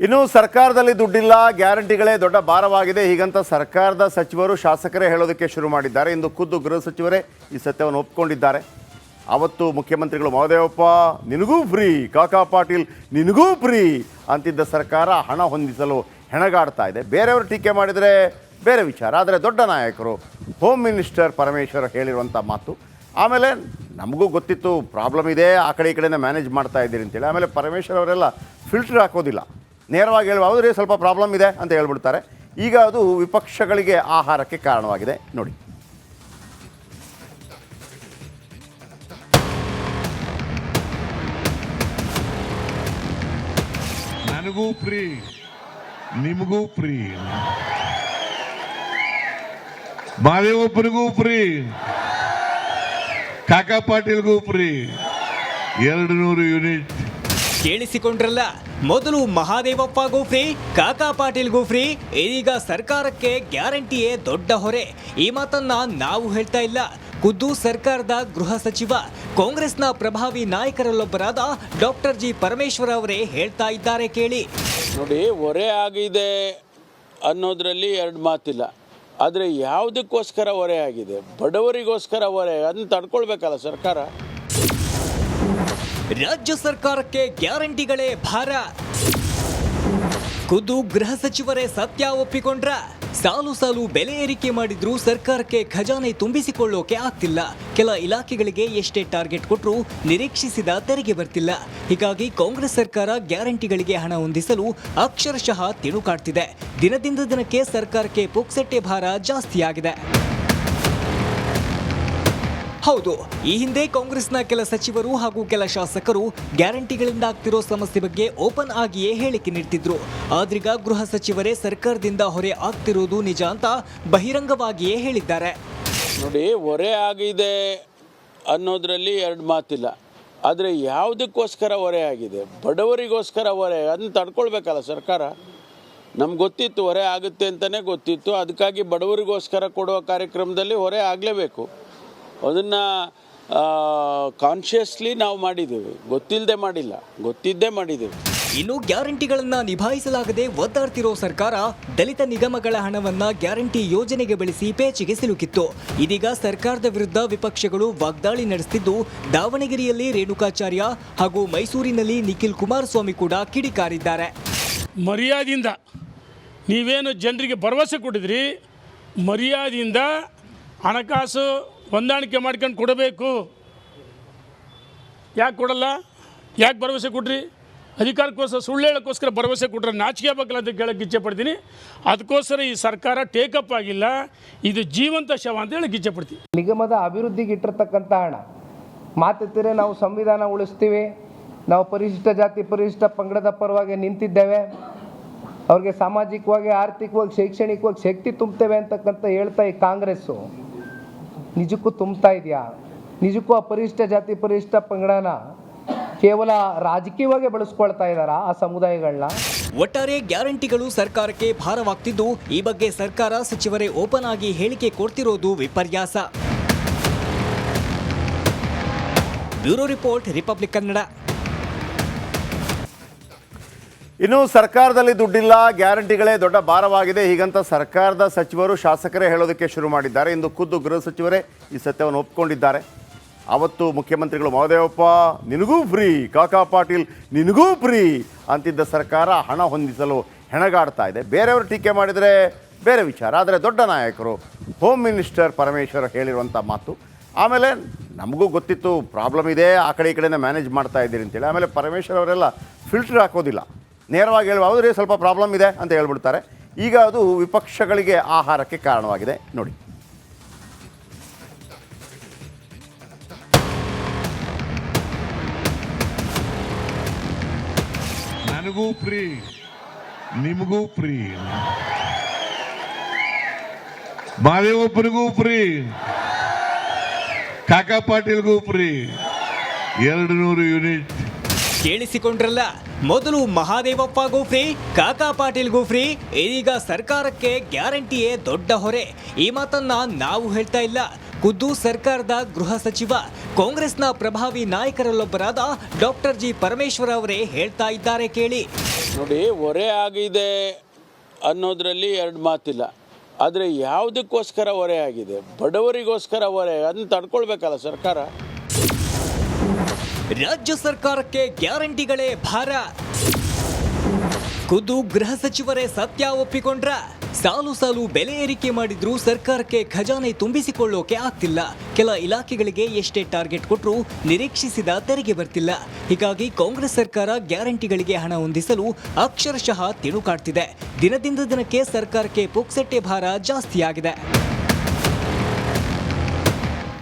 ಇನ್ನು ಸರ್ಕಾರದಲ್ಲಿ ದುಡ್ಡಿಲ್ಲ, ಗ್ಯಾರಂಟಿಗಳೇ ದೊಡ್ಡ ಭಾರವಾಗಿದೆ. ಹೀಗಂತ ಸರ್ಕಾರದ ಸಚಿವರು, ಶಾಸಕರೇ ಹೇಳೋದಕ್ಕೆ ಶುರು ಮಾಡಿದ್ದಾರೆ. ಇಂದು ಖುದ್ದು ಗೃಹ ಸಚಿವರೇ ಈ ಸತ್ಯವನ್ನು ಒಪ್ಪಿಕೊಂಡಿದ್ದಾರೆ ಅವತ್ತು ಮುಖ್ಯಮಂತ್ರಿಗಳು ಮಹದೇವಪ್ಪ ನಿನಗೂ ಫ್ರೀ, ಕಾಕಾ ಪಾಟೀಲ್, ನಿನಗೂ ಫ್ರೀ ಅಂತಿದ್ದ ಸರ್ಕಾರ ಹಣ ಹೊಂದಿಸಲು ಹೆಣಗಾಡ್ತಾ ಇದೆ. ಬೇರೆಯವರು ಟೀಕೆ ಮಾಡಿದರೆ ಬೇರೆ ವಿಚಾರ. ಆದರೆ ದೊಡ್ಡ ನಾಯಕರು ಹೋಮ್ ಮಿನಿಸ್ಟರ್ ಪರಮೇಶ್ವರ್ ಹೇಳಿರುವಂಥ ಮಾತು, ಆಮೇಲೆ ನಮಗೂ ಗೊತ್ತಿತ್ತು ಪ್ರಾಬ್ಲಮ್ ಇದೆ, ಆ ಕಡೆ ಈ ಕಡೆಯೇ ಮ್ಯಾನೇಜ್ ಮಾಡ್ತಾ ಇದ್ದೀರಿ ಅಂತೇಳಿ. ಆಮೇಲೆ ಪರಮೇಶ್ವರ್ ಅವರೆಲ್ಲ ಫಿಲ್ಟರ್ ಹಾಕೋದಿಲ್ಲ. ನೇರವಾಗಿ ಹೇಳುವ ಹೌದ್ರಿ ಸ್ವಲ್ಪ ಪ್ರಾಬ್ಲಮ್ ಇದೆ ಅಂತ ಹೇಳ್ಬಿಡ್ತಾರೆ. ಈಗ ಅದು ವಿಪಕ್ಷಗಳಿಗೆ ಆಹಾರಕ್ಕೆ ಕಾರಣವಾಗಿದೆ. ನೋಡಿ. ನನಗೂ ಪ್ರೀ ನಿಮಗೂ ಪ್ರೀ. ಮಾದೇವಪ್ಪನಿಗೂ ಫ್ರೀ ಕಾಕಾ ಪಾಟೀಲ್ಗೂ ಫ್ರೀ ಎರಡು ನೂರು ಯೂನಿಟ್. ಕೇಳಿಸಿಕೊಂಡ್ರಲ್ಲ. ಮೊದಲು ಮಹಾದೇವಪ್ಪಗೂ ಫ್ರೀ ಕಾಕಾ ಪಾಟೀಲ್ಗೂ ಫ್ರೀ ಇದೀಗ ಸರ್ಕಾರಕ್ಕೆ ಗ್ಯಾರಂಟಿಯೇ ದೊಡ್ಡ ಹೊರೆ. ಈ ಮಾತನ್ನ ನಾವು ಹೇಳ್ತಾ ಇಲ್ಲ. ಖುದ್ದು ಸರ್ಕಾರದ ಗೃಹ ಸಚಿವ, ಕಾಂಗ್ರೆಸ್ನ ಪ್ರಭಾವಿ ನಾಯಕರಲ್ಲೊಬ್ಬರಾದ ಡಾಕ್ಟರ್ ಜಿ ಪರಮೇಶ್ವರ ಅವರೇ ಹೇಳ್ತಾ ಇದ್ದಾರೆ ಕೇಳಿ. ನೋಡಿ, ಹೊರೆ ಆಗಿದೆ ಅನ್ನೋದ್ರಲ್ಲಿ ಎರಡು ಮಾತಿಲ್ಲ. ಆದರೆ ಯಾವುದಕ್ಕೋಸ್ಕರ ಹೊರೆ ಆಗಿದೆ? ಬಡವರಿಗೋಸ್ಕರ ಹೊರೆ ಅದನ್ನ ತಡ್ಕೊಳ್ಬೇಕಲ್ಲ ಸರ್ಕಾರ? ರಾಜ್ಯ ಸರ್ಕಾರಕ್ಕೆ ಗ್ಯಾರಂಟಿಗಳೇ ಭಾರ. ಖುದ್ದು ಗೃಹ ಸಚಿವರೇ ಸತ್ಯ ಒಪ್ಪಿಕೊಂಡ್ರ. ಸಾಲು ಸಾಲು ಬೆಲೆ ಏರಿಕೆ ಮಾಡಿದ್ರೂ ಸರ್ಕಾರಕ್ಕೆ ಖಜಾನೆ ತುಂಬಿಸಿಕೊಳ್ಳೋಕೆ ಆಗ್ತಿಲ್ಲ. ಕೆಲ ಇಲಾಖೆಗಳಿಗೆ ಎಷ್ಟೇ ಟಾರ್ಗೆಟ್ ಕೊಟ್ಟರೂ ನಿರೀಕ್ಷಿಸಿದ ತೆರಿಗೆ ಬರ್ತಿಲ್ಲ. ಹೀಗಾಗಿ ಕಾಂಗ್ರೆಸ್ ಸರ್ಕಾರ ಗ್ಯಾರಂಟಿಗಳಿಗೆ ಹಣ ಹೊಂದಿಸಲು ಅಕ್ಷರಶಃ ತಿಣುಕಾಡ್ತಿದೆ. ದಿನದಿಂದ ದಿನಕ್ಕೆ ಸರ್ಕಾರಕ್ಕೆ ಪುಕ್ಸಟ್ಟೆ ಭಾರ ಜಾಸ್ತಿಯಾಗಿದೆ. ಹೌದು, ಈ ಹಿಂದೆ ಕಾಂಗ್ರೆಸ್ನ ಕೆಲ ಸಚಿವರು ಹಾಗೂ ಕೆಲ ಶಾಸಕರು ಗ್ಯಾರಂಟಿಗಳಿಂದ ಆಗ್ತಿರೋ ಸಮಸ್ಯೆ ಬಗ್ಗೆ ಓಪನ್ ಆಗಿಯೇ ಹೇಳಿಕೆ ನೀಡ್ತಿದ್ರು. ಆದ್ರೀಗ ಗೃಹ ಸಚಿವರೇ ಸರ್ಕಾರದಿಂದ ಹೊರೆ ಆಗ್ತಿರೋದು ನಿಜ ಅಂತ ಬಹಿರಂಗವಾಗಿಯೇ ಹೇಳಿದ್ದಾರೆ. ನೋಡಿ, ಹೊರೆ ಆಗಿದೆ ಅನ್ನೋದ್ರಲ್ಲಿ ಎರಡು ಮಾತಿಲ್ಲ. ಆದರೆ ಯಾವುದಕ್ಕೋಸ್ಕರ ಹೊರೆ ಆಗಿದೆ? ಬಡವರಿಗೋಸ್ಕರ ಹೊರೆ, ಅದನ್ನ ತಡ್ಕೊಳ್ಬೇಕಲ್ಲ ಸರ್ಕಾರ? ನಮ್ಗೆ ಗೊತ್ತಿತ್ತು ಹೊರೆ ಆಗುತ್ತೆ ಅಂತಲೇ ಗೊತ್ತಿತ್ತು. ಅದಕ್ಕಾಗಿ ಬಡವರಿಗೋಸ್ಕರ ಕೊಡುವ ಕಾರ್ಯಕ್ರಮದಲ್ಲಿ ಹೊರೆ ಆಗಲೇಬೇಕು. ಅದನ್ನು ಕಾನ್ಷಿಯಸ್ಲಿ ನಾವು ಮಾಡಿದ್ದೀವಿ. ಗೊತ್ತಿಲ್ಲದೆ ಮಾಡಿಲ್ಲ. ಗೊತ್ತಿದ್ದೇ ಮಾಡಿದ್ದೀವಿ. ಇನ್ನು ಗ್ಯಾರಂಟಿಗಳನ್ನು ನಿಭಾಯಿಸಲಾಗದೆ ಒದ್ದಾಡ್ತಿರೋ ಸರ್ಕಾರ ದಲಿತ ನಿಗಮಗಳ ಹಣವನ್ನ ಗ್ಯಾರಂಟಿ ಯೋಜನೆಗೆ ಬಳಸಿ ಪೇಚಿಗೆ ಸಿಲುಕಿತ್ತು. ಇದೀಗ ಸರ್ಕಾರದ ವಿರುದ್ಧ ವಿಪಕ್ಷಗಳು ವಾಗ್ದಾಳಿ ನಡೆಸುತ್ತಿದ್ದು ದಾವಣಗೆರೆಯಲ್ಲಿ ರೇಣುಕಾಚಾರ್ಯ ಹಾಗೂ ಮೈಸೂರಿನಲ್ಲಿ ನಿಖಿಲ್ ಕುಮಾರಸ್ವಾಮಿ ಕೂಡ ಕಿಡಿಕಾರಿದ್ದಾರೆ. ಮರ್ಯಾದೆಯಿಂದ ನೀವೇನು ಜನರಿಗೆ ಭರವಸೆ ಕೊಟ್ಟಿದ್ರಿ ಮರ್ಯಾದೆಯಿಂದ ಹಣಕಾಸು ಹೊಂದಾಣಿಕೆ ಮಾಡ್ಕೊಂಡು ಕೊಡಬೇಕು. ಯಾಕೆ ಕೊಡಲ್ಲ? ಯಾಕೆ ಭರವಸೆ ಕೊಡ್ರಿ ಅಧಿಕಾರಕ್ಕೋಸ್ಕರ ಸುಳ್ಳು ಹೇಳೋಕ್ಕೋಸ್ಕರ ಭರವಸೆ ಕೊಟ್ಟರೆ ನಾಚಿಕೆ ಆಗಬೇಕಲ್ಲ ಅಂತ ಕೇಳೋಕ್ಕೆ ಇಚ್ಛೆ ಪಡ್ತೀನಿ. ಅದಕ್ಕೋಸ್ಕರ ಈ ಸರ್ಕಾರ ಟೇಕಪ್ ಆಗಿಲ್ಲ. ಇದು ಜೀವಂತ ಶವ ಅಂತ ಹೇಳಕ್ಕೆ ಇಚ್ಛೆ ಪಡ್ತೀನಿ. ನಿಗಮದ ಅಭಿವೃದ್ಧಿಗೆ ಇಟ್ಟಿರ್ತಕ್ಕಂಥ ಹಣ. ಮಾತೆತ್ತಿರೆ ನಾವು ಸಂವಿಧಾನ ಉಳಿಸ್ತೀವಿ. ನಾವು ಪರಿಶಿಷ್ಟ ಜಾತಿ, ಪರಿಶಿಷ್ಟ ಪಂಗಡದ ಪರವಾಗಿ ನಿಂತಿದ್ದೇವೆ. ಅವ್ರಿಗೆ ಸಾಮಾಜಿಕವಾಗಿ, ಆರ್ಥಿಕವಾಗಿ, ಶೈಕ್ಷಣಿಕವಾಗಿ ಶಕ್ತಿ ತುಂಬ್ತೇವೆ ಅಂತಕ್ಕಂಥ ಹೇಳ್ತಾ ಈ ಕಾಂಗ್ರೆಸ್ಸು. ನಿಜಕ್ಕೂ ತುಂಬ್ತಾ ಇದೆಯಾ? ನಿಜಕ್ಕೂ ಆ ಪರಿಶಿಷ್ಟ ಜಾತಿ ಪರಿಶಿಷ್ಟ ಪಂಗಡನ ಕೇವಲ ರಾಜಕೀಯವಾಗಿ ಬಳಸ್ಕೊಳ್ತಾ ಇದ್ದಾರಾ ಆ ಸಮುದಾಯಗಳನ್ನ? ಒಟ್ಟಾರೆ ಗ್ಯಾರಂಟಿಗಳು ಸರ್ಕಾರಕ್ಕೆ ಭಾರವಾಗ್ತಿದ್ದು, ಈ ಬಗ್ಗೆ ಸರ್ಕಾರ ಸಚಿವರೇ ಓಪನ್ ಆಗಿ ಹೇಳಿಕೆ ಕೊಡ್ತಿರೋದು ವಿಪರ್ಯಾಸ. Bureau report, Republic Kannada. ಇನ್ನು ಸರ್ಕಾರದಲ್ಲಿ ದುಡ್ಡಿಲ್ಲ, ಗ್ಯಾರಂಟಿಗಳೇ ದೊಡ್ಡ ಭಾರವಾಗಿದೆ. ಹೀಗಂತ ಸರ್ಕಾರದ ಸಚಿವರು, ಶಾಸಕರೇ ಹೇಳೋದಕ್ಕೆ ಶುರು ಮಾಡಿದ್ದಾರೆ. ಇಂದು ಖುದ್ದು ಗೃಹ ಸಚಿವರೇ ಈ ಸತ್ಯವನ್ನು ಒಪ್ಪಿಕೊಂಡಿದ್ದಾರೆ ಅವತ್ತು ಮುಖ್ಯಮಂತ್ರಿಗಳು ಮಹದೇವಪ್ಪ ನಿನಗೂ ಫ್ರೀ, ಕಾಕಾ ಪಾಟೀಲ್, ನಿನಗೂ ಫ್ರೀ ಅಂತಿದ್ದ ಸರ್ಕಾರ ಹಣ ಹೊಂದಿಸಲು ಹೆಣಗಾಡ್ತಾ ಇದೆ. ಬೇರೆಯವರು ಟೀಕೆ ಮಾಡಿದರೆ ಬೇರೆ ವಿಚಾರ. ಆದರೆ ದೊಡ್ಡ ನಾಯಕರು ಹೋಮ್ ಮಿನಿಸ್ಟರ್ ಪರಮೇಶ್ವರ್ ಹೇಳಿರುವಂಥ ಮಾತು, ಆಮೇಲೆ ನಮಗೂ ಗೊತ್ತಿತ್ತು ಪ್ರಾಬ್ಲಮ್ ಇದೆ, ಆ ಕಡೆ ಈ ಕಡೆನೇ ಮ್ಯಾನೇಜ್ ಮಾಡ್ತಾ ಇದ್ದೀರಿ ಅಂತೇಳಿ. ಆಮೇಲೆ ಪರಮೇಶ್ವರ್ ಅವರೆಲ್ಲ ಫಿಲ್ಟರ್ ಹಾಕೋದಿಲ್ಲ. ನೇರವಾಗಿ ಹೇಳುವ ಆದರೆ ಸ್ವಲ್ಪ ಪ್ರಾಬ್ಲಮ್ ಇದೆ ಅಂತ ಹೇಳ್ಬಿಡ್ತಾರೆ. ಈಗ ಅದು ವಿಪಕ್ಷಗಳಿಗೆ ಆಹಾರಕ್ಕೆ ಕಾರಣವಾಗಿದೆ. ನೋಡಿ. ನನಗೂ ಫ್ರೀ ನಿಮಗೂ ಫ್ರೀ ಮಾದೇವಪ್ಪನಿಗೂ ಫ್ರೀ ಕಾಕಾ ಪಾಟೀಲ್ಗೂ ಫ್ರೀ ಎರಡು ನೂರು ಯೂನಿಟ್. ಕೇಳಿಸಿಕೊಂಡ್ರಲ್ಲ. ಮೊದಲು ಮಹಾದೇವಪ್ಪಗೂ ಫ್ರೀ ಕಾಕಾ ಪಾಟೀಲ್ಗೂ ಫ್ರೀ ಇದೀಗ ಸರ್ಕಾರಕ್ಕೆ ಗ್ಯಾರಂಟಿಯೇ ದೊಡ್ಡ ಹೊರೆ. ಈ ಮಾತನ್ನ ನಾವು ಹೇಳ್ತಾ ಇಲ್ಲ. ಖುದ್ದು ಸರ್ಕಾರದ ಗೃಹ ಸಚಿವ, ಕಾಂಗ್ರೆಸ್ನ ಪ್ರಭಾವಿ ನಾಯಕರಲ್ಲೊಬ್ಬರಾದ ಡಾಕ್ಟರ್ ಜಿ ಪರಮೇಶ್ವರ ಅವರೇ ಹೇಳ್ತಾ ಇದ್ದಾರೆ ಕೇಳಿ. ನೋಡಿ, ಹೊರೆ ಆಗಿದೆ ಅನ್ನೋದರಲ್ಲಿ ಎರಡು ಮಾತಿಲ್ಲ. ಆದರೆ ಯಾವುದಕ್ಕೋಸ್ಕರ ಹೊರೆ ಆಗಿದೆ? ಬಡವರಿಗೋಸ್ಕರ ಹೊರೆ ಅದನ್ನ ತಡ್ಕೊಳ್ಬೇಕಲ್ಲ ಸರ್ಕಾರ? ರಾಜ್ಯ ಸರ್ಕಾರಕ್ಕೆ ಗ್ಯಾರಂಟಿಗಳೇ ಭಾರ. ಖುದ್ದು ಗೃಹ ಸಚಿವರೇ ಸತ್ಯ ಒಪ್ಪಿಕೊಂಡ್ರ. ಸಾಲು ಸಾಲು ಬೆಲೆ ಏರಿಕೆ ಮಾಡಿದ್ರೂ ಸರ್ಕಾರಕ್ಕೆ ಖಜಾನೆ ತುಂಬಿಸಿಕೊಳ್ಳೋಕೆ ಆಗ್ತಿಲ್ಲ. ಕೆಲ ಇಲಾಖೆಗಳಿಗೆ ಎಷ್ಟೇ ಟಾರ್ಗೆಟ್ ಕೊಟ್ಟರೂ ನಿರೀಕ್ಷಿಸಿದ ತೆರಿಗೆ ಬರ್ತಿಲ್ಲ. ಹೀಗಾಗಿ ಕಾಂಗ್ರೆಸ್ ಸರ್ಕಾರ ಗ್ಯಾರಂಟಿಗಳಿಗೆ ಹಣ ಹೊಂದಿಸಲು ಅಕ್ಷರಶಃ ತಿಣುಕಾಡ್ತಿದೆ. ದಿನದಿಂದ ದಿನಕ್ಕೆ ಸರ್ಕಾರಕ್ಕೆ ಪುಕ್ಸಟ್ಟೆ ಭಾರ ಜಾಸ್ತಿಯಾಗಿದೆ.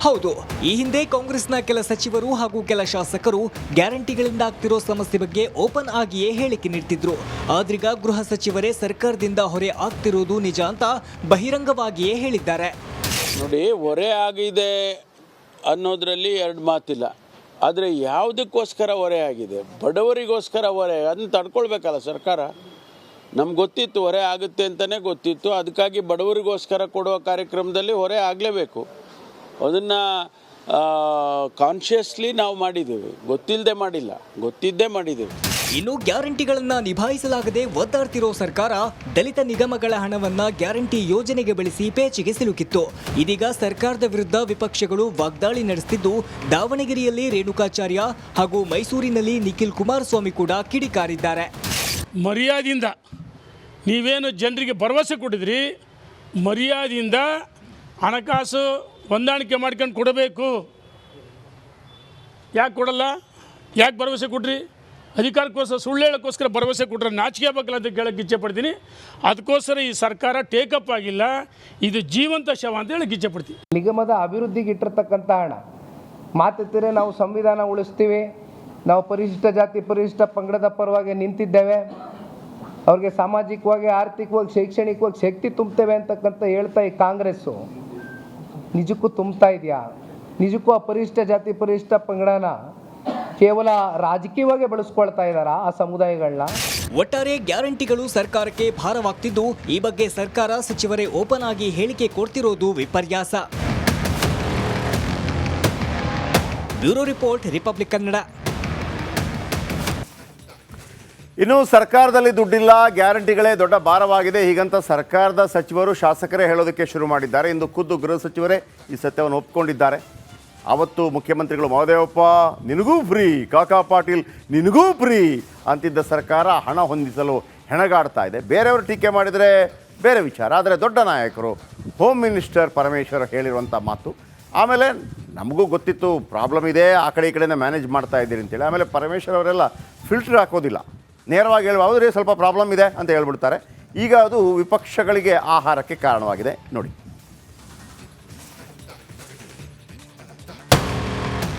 ಹೌದು, ಈ ಹಿಂದೆ ಕಾಂಗ್ರೆಸ್ನ ಕೆಲ ಸಚಿವರು ಹಾಗೂ ಕೆಲ ಶಾಸಕರು ಗ್ಯಾರಂಟಿಗಳಿಂದ ಆಗ್ತಿರೋ ಸಮಸ್ಯೆ ಬಗ್ಗೆ ಓಪನ್ ಆಗಿಯೇ ಹೇಳಿಕೆ ನೀಡ್ತಿದ್ರು. ಆದ್ರೀಗ ಗೃಹ ಸಚಿವರೇ ಸರ್ಕಾರದಿಂದ ಹೊರೆ ಆಗ್ತಿರೋದು ನಿಜ ಅಂತ ಬಹಿರಂಗವಾಗಿಯೇ ಹೇಳಿದ್ದಾರೆ. ನೋಡಿ, ಹೊರೆ ಆಗಿದೆ ಅನ್ನೋದರಲ್ಲಿ ಎರಡು ಮಾತಿಲ್ಲ. ಆದರೆ ಯಾವುದಕ್ಕೋಸ್ಕರ ಹೊರೆ ಆಗಿದೆ? ಬಡವರಿಗೋಸ್ಕರ ಹೊರೆ, ಅದನ್ನ ತಡ್ಕೊಳ್ಬೇಕಲ್ಲ ಸರ್ಕಾರ? ನಮ್ಗೆ ಗೊತ್ತಿತ್ತು ಹೊರೆ ಆಗುತ್ತೆ ಅಂತಲೇ ಗೊತ್ತಿತ್ತು. ಅದಕ್ಕಾಗಿ ಬಡವರಿಗೋಸ್ಕರ ಕೊಡುವ ಕಾರ್ಯಕ್ರಮದಲ್ಲಿ ಹೊರೆ ಆಗಲೇಬೇಕು. ಅದನ್ನು ಕಾನ್ಷಿಯಸ್ಲಿ ನಾವು ಮಾಡಿದ್ದೀವಿ. ಗೊತ್ತಿಲ್ಲದೆ ಮಾಡಿಲ್ಲ. ಗೊತ್ತಿದ್ದೇ ಮಾಡಿದ್ದೀವಿ. ಇನ್ನು ಗ್ಯಾರಂಟಿಗಳನ್ನು ನಿಭಾಯಿಸಲಾಗದೆ ಒದ್ದಾಡ್ತಿರೋ ಸರ್ಕಾರ ದಲಿತ ನಿಗಮಗಳ ಹಣವನ್ನ ಗ್ಯಾರಂಟಿ ಯೋಜನೆಗೆ ಬಳಸಿ ಪೇಚಿಗೆ ಸಿಲುಕಿತ್ತು. ಇದೀಗ ಸರ್ಕಾರದ ವಿರುದ್ಧ ವಿಪಕ್ಷಗಳು ವಾಗ್ದಾಳಿ ನಡೆಸುತ್ತಿದ್ದು ದಾವಣಗೆರೆಯಲ್ಲಿ ರೇಣುಕಾಚಾರ್ಯ ಹಾಗೂ ಮೈಸೂರಿನಲ್ಲಿ ನಿಖಿಲ್ ಕುಮಾರಸ್ವಾಮಿ ಕೂಡ ಕಿಡಿಕಾರಿದ್ದಾರೆ. ಮರ್ಯಾದೆಯಿಂದ ನೀವೇನು ಜನರಿಗೆ ಭರವಸೆ ಕೊಟ್ಟಿದ್ರಿ ಮರ್ಯಾದೆಯಿಂದ ಹಣಕಾಸು ಹೊಂದಾಣಿಕೆ ಮಾಡ್ಕೊಂಡು ಕೊಡಬೇಕು. ಯಾಕೆ ಕೊಡಲ್ಲ? ಯಾಕೆ ಭರವಸೆ ಕೊಡ್ರಿ ಅಧಿಕಾರಕ್ಕೋಸ್ಕರ ಸುಳ್ಳು ಹೇಳೋಕ್ಕೋಸ್ಕರ ಭರವಸೆ ಕೊಟ್ಟರೆ ನಾಚಿಕೆ ಆಗಬೇಕಲ್ಲ ಅಂತ ಕೇಳಕ್ಕೆ ಇಚ್ಛೆ ಪಡ್ತೀನಿ. ಅದಕ್ಕೋಸ್ಕರ ಈ ಸರ್ಕಾರ ಟೇಕಪ್ ಆಗಿಲ್ಲ. ಇದು ಜೀವಂತ ಶವ ಅಂತ ಹೇಳಕ್ಕೆ ಇಚ್ಛೆ ಪಡ್ತೀನಿ. ನಿಗಮದ ಅಭಿವೃದ್ಧಿಗೆ ಇಟ್ಟಿರ್ತಕ್ಕಂಥ ಹಣ. ಮಾತಿದ್ದರೆ ನಾವು ಸಂವಿಧಾನ ಉಳಿಸ್ತೀವಿ. ನಾವು ಪರಿಶಿಷ್ಟ ಜಾತಿ, ಪರಿಶಿಷ್ಟ ಪಂಗಡದ ಪರವಾಗಿ ನಿಂತಿದ್ದೇವೆ. ಅವ್ರಿಗೆ ಸಾಮಾಜಿಕವಾಗಿ, ಆರ್ಥಿಕವಾಗಿ, ಶೈಕ್ಷಣಿಕವಾಗಿ ಶಕ್ತಿ ತುಂಬ್ತೇವೆ ಅಂತಕ್ಕಂಥ ಹೇಳ್ತಾ ಈ ಕಾಂಗ್ರೆಸ್ಸು. ನಿಜಕ್ಕೂ ತುಂಬ್ತಾ ಇದೆಯಾ? ನಿಜಕ್ಕೂ ಆ ಪರಿಶಿಷ್ಟ ಜಾತಿ ಪರಿಶಿಷ್ಟ ಪಂಗಡನ ಕೇವಲ ರಾಜಕೀಯವಾಗಿ ಬಳಸ್ಕೊಳ್ತಾ ಇದ್ದಾರಾ ಆ ಸಮುದಾಯಗಳನ್ನ? ಒಟ್ಟಾರೆ ಗ್ಯಾರಂಟಿಗಳು ಸರ್ಕಾರಕ್ಕೆ ಭಾರವಾಗ್ತಿದ್ದು, ಈ ಬಗ್ಗೆ ಸರ್ಕಾರ ಸಚಿವರೇ ಓಪನ್ ಆಗಿ ಹೇಳಿಕೆ ಕೊಡ್ತಿರೋದು ವಿಪರ್ಯಾಸ. Bureau report, Republic Kannada. ಇನ್ನು ಸರ್ಕಾರದಲ್ಲಿ ದುಡ್ಡಿಲ್ಲ, ಗ್ಯಾರಂಟಿಗಳೇ ದೊಡ್ಡ ಭಾರವಾಗಿದೆ. ಹೀಗಂತ ಸರ್ಕಾರದ ಸಚಿವರು, ಶಾಸಕರೇ ಹೇಳೋದಕ್ಕೆ ಶುರು ಮಾಡಿದ್ದಾರೆ. ಇಂದು ಖುದ್ದು ಗೃಹ ಸಚಿವರೇ ಈ ಸತ್ಯವನ್ನು ಒಪ್ಪಿಕೊಂಡಿದ್ದಾರೆ ಅವತ್ತು ಮುಖ್ಯಮಂತ್ರಿಗಳು ಮಹದೇವಪ್ಪ ನಿನಗೂ ಫ್ರೀ, ಕಾಕಾ ಪಾಟೀಲ್, ನಿನಗೂ ಫ್ರೀ ಅಂತಿದ್ದ ಸರ್ಕಾರ ಹಣ ಹೊಂದಿಸಲು ಹೆಣಗಾಡ್ತಾ ಇದೆ. ಬೇರೆಯವರು ಟೀಕೆ ಮಾಡಿದರೆ ಬೇರೆ ವಿಚಾರ. ಆದರೆ ದೊಡ್ಡ ನಾಯಕರು ಹೋಮ್ ಮಿನಿಸ್ಟರ್ ಪರಮೇಶ್ವರ್ ಹೇಳಿರುವಂಥ ಮಾತು, ಆಮೇಲೆ ನಮಗೂ ಗೊತ್ತಿತ್ತು ಪ್ರಾಬ್ಲಮ್ ಇದೆ, ಆ ಕಡೆ ಈ ಕಡೆನೇ ಮ್ಯಾನೇಜ್ ಮಾಡ್ತಾ ಇದ್ದೀರಿ ಅಂತೇಳಿ. ಆಮೇಲೆ ಪರಮೇಶ್ವರ್ ಅವರೆಲ್ಲ ಫಿಲ್ಟರ್ ಹಾಕೋದಿಲ್ಲ. ನೇರವಾಗಿ ಹೇಳುವ ಸ್ವಲ್ಪ ಪ್ರಾಬ್ಲಮ್ ಇದೆ ಅಂತ ಹೇಳ್ಬಿಡ್ತಾರೆ. ಈಗ ಅದು ವಿಪಕ್ಷಗಳಿಗೆ ಆಹಾರಕ್ಕೆ ಕಾರಣವಾಗಿದೆ. ನೋಡಿ.